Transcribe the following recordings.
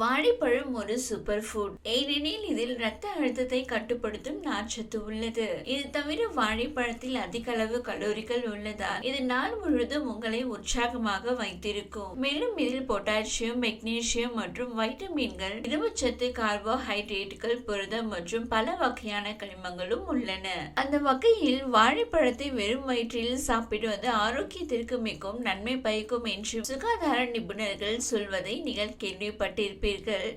வாழைப்பழம் ஒரு super food ஏனெனில் இதில் ரத்த அழுத்தத்தை கட்டுப்படுத்தும் நார்ச்சத்து உள்ளது. இது தவிர வாழைப்பழத்தில் அதிக அளவு கலோரிகள் உள்ளதால் இது நாள் முழுவதும் உங்களை உற்சாகமாக வைத்திருக்கும். மேலும் இதில் பொட்டாசியம் மெக்னீசியம் மற்றும் வைட்டமின்கள் இரும்புச்சத்து கார்போஹைட்ரேட்டுகள் புரதம் மற்றும் பல வகையான கனிமங்களும் உள்ளன. அந்த வகையில் வாழைப்பழத்தை வெறும் வயிற்றில் சாப்பிடுவது ஆரோக்கியத்திற்கு மிகவும் நன்மை பயக்கும் என்று சுகாதார நிபுணர்கள் சொல்வதை நீங்கள் கேள்விப்பட்டிருப்பீர்கள்.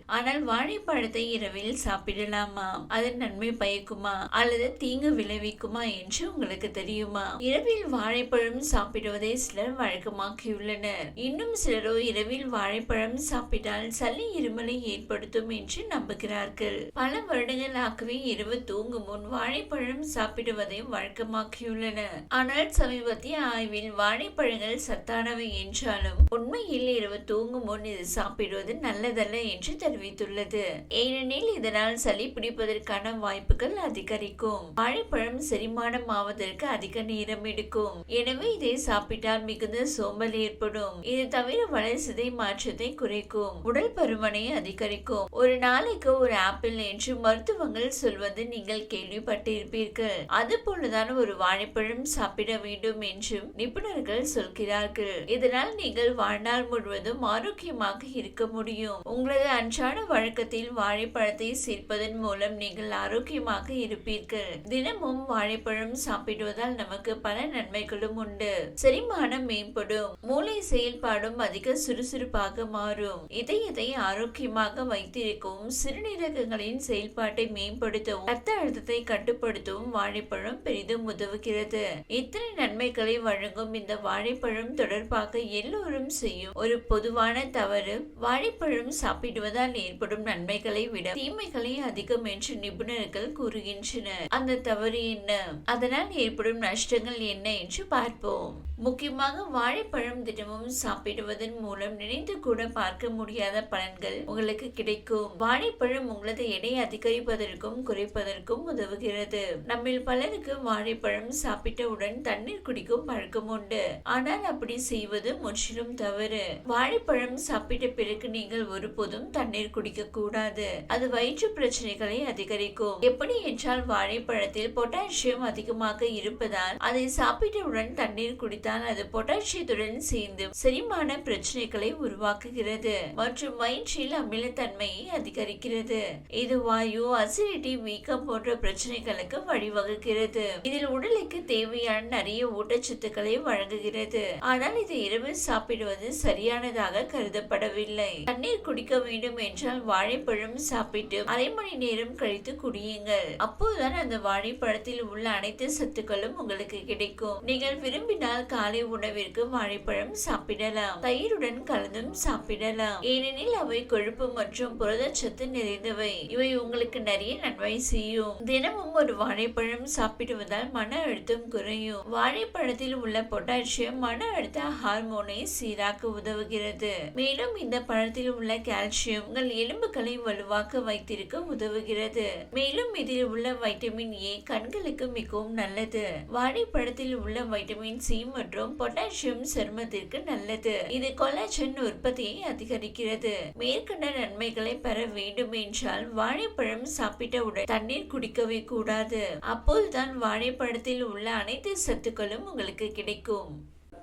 ஆனால் வாழைப்பழத்தை இரவில் சாப்பிடலாமா? அதன் நன்மை பயக்குமா? அல்லது தீங்கு விளைவிக்குமா என்று உங்களுக்கு தெரியுமா? இரவில் வாழைப்பழம் சாப்பிடுவதை சிலர் வழக்கமாக்கியுள்ளனர். இன்னும் சிலரோ இரவில் வாழைப்பழம் சாப்பிட்டால் சளி இருமலை ஏற்படுத்தும் என்று நம்புகிறார்கள். பல வருடங்களாகவே இரவு தூங்கும் முன் வாழைப்பழம் சாப்பிடுவதை வழக்கமாக்கியுள்ளனர். ஆனால் சமீபத்திய ஆய்வில் வாழைப்பழங்கள் சத்தானவை என்றாலும் உண்மையில் இரவு தூங்கும் முன் இது சாப்பிடுவது நல்லதல்ல என்று தெரிவித்துள்ளது. ஏனெனில் இதனால் சளி பிடிப்பதற்கான வாய்ப்புகள் அதிகரிக்கும். வாழைப்பழம் செரிமானம் ஆவதற்கு அதிக நேரம் எடுக்கும். எனவே இதை சாப்பிட்டால் மிகுந்த சோம்பல் ஏற்படும். இது தவிர வளர்சிதை மாற்றத்தை குறைக்கும். உடல் பருமனை அதிகரிக்கும். ஒரு நாளைக்கு ஒரு ஆப்பிள் என்று மருத்துவங்கள் சொல்வது நீங்கள் கேள்விப்பட்டிருப்பீர்கள். அது போலதான் ஒரு வாழைப்பழம் சாப்பிட வேண்டும் என்றும் நிபுணர்கள் சொல்கிறார்கள். இதனால் நீங்கள் வாழ்நாள் முழுவதும் ஆரோக்கியமாக இருக்க முடியும். உங்கள் உங்களது அன்றாட வழக்கத்தில் வாழைப்பழத்தை சேர்ப்பதன் மூலம் நீங்கள் ஆரோக்கியமாக இருப்பீர்கள். தினமும் வாழைப்பழம் சாப்பிடுவதால் நமக்கு பல நன்மைகளும் உண்டு. செரிமானம் மேம்படும். மூளை செயல்பாடும் அதிக சுறுசுறுப்பாக மாறும். இதயத்தை ஆரோக்கியமாக வைத்திருக்கவும் சிறுநீரகங்களின் செயல்பாட்டை மேம்படுத்தவும் ரத்த அழுத்தத்தை கட்டுப்படுத்தவும் வாழைப்பழம் பெரிதும் உதவுகிறது. இத்தனை நன்மைகளை வழங்கும் இந்த வாழைப்பழம் தொடர்பாக எல்லோரும் செய்யும் ஒரு பொதுவான தவறு வாழைப்பழம் சாப்பிடுவதால் ஏற்படும் நன்மைகளை விட தீமைகளே அதிகம் என்று நிபுணர்கள் கூறுகின்றனர். அந்த தவறு என்ன? அதனால் ஏற்படும் நஷ்டங்கள் என்ன என்று பார்ப்போம். முக்கியமாக வாழைப்பழம் தினமும் சாப்பிடுவதன் மூலம் நினைத்து கூட பார்க்க முடியாத பலன்கள் உங்களுக்கு கிடைக்கும். வாழைப்பழம் உங்களது எடை அதிகரிப்பதற்கும் குறைப்பதற்கும் உதவுகிறது. நம்மில் பலருக்கு வாழைப்பழம் சாப்பிட்டவுடன் தண்ணீர் குடிக்கும் பழக்கம் உண்டு. ஆனால் அப்படி செய்வது முற்றிலும் தவறு. வாழைப்பழம் சாப்பிட்ட பிறகு நீங்கள் ஒரு ஒருபோதும் தண்ணீர் குடிக்க கூடாது. அது வயிற்று பிரச்சனைகளை அதிகரிக்கும். எப்படி என்றால் வாழைப்பழத்தில் பொட்டாசியம் அதிகமாக இருப்பதால் அதை சாப்பிட்டவுடன் தண்ணீர் குடித்தால் அது பொட்டாசியத்துடன் சேர்ந்து செரிமான பிரச்சனைகளை உருவாக்குகிறது மற்றும் வயிற்றில் அமிலத்தன்மையை அதிகரிக்கிறது. இது வாயு அசிடிட்டி வீக்கம் போன்ற பிரச்சனைகளுக்கு வழிவகுக்கிறது. இதில் உடலுக்கு தேவையான நிறைய ஊட்டச்சத்துக்களை வழங்குகிறது. ஆனால் இது இரவு சாப்பிடுவது சரியானதாக கருதப்படவில்லை. தண்ணீர் குடிக்க வேண்டும் என்றால் வாழைப்பழம் சாப்பிட்டு அரை மணி நேரம் கழித்து குடியுங்கள். அப்போதுதான் அந்த வாழைப்பழத்தில் உள்ள அனைத்து சத்துக்களும் உங்களுக்கு கிடைக்கும். நீங்கள் விரும்பினால் காலை உணவிற்கு வாழைப்பழம் சாப்பிடலாம். தயிருடன் கலந்தும் சாப்பிடலாம். ஏனெனில் அவை கொழுப்பு மற்றும் புரதச்சத்து நிறைந்தவை. இவை உங்களுக்கு நிறைய நன்மை செய்யும். தினமும் ஒரு வாழைப்பழம் சாப்பிடுவதால் மன அழுத்தம் குறையும். வாழைப்பழத்தில் உள்ள பொட்டாசியம் மன அழுத்த ஹார்மோனை சீராக்க உதவுகிறது. மேலும் இந்த பழத்தில் உள்ள கால்சியம் உங்கள் எலும்புகளை வலுவாக்க வைத்திருக்க உதவுகிறது. மேலும் இதில் உள்ள வைட்டமின் ஏ கண்களுக்கு மிகவும் நல்லது. வாழைப்பழத்தில் உள்ள வைட்டமின் சி மற்றும் பொட்டாசியம் சருமத்திற்கு நல்லது. இது கொலாஜன் உற்பத்தியை அதிகரிக்கிறது. மேற்கண்ட நன்மைகளை பெற வேண்டும் என்றால் வாழைப்பழம் சாப்பிட்டவுடன் தண்ணீர் குடிக்கவே கூடாது. அப்போதுதான் வாழைப்பழத்தில் உள்ள அனைத்து சத்துக்களும் உங்களுக்கு கிடைக்கும்.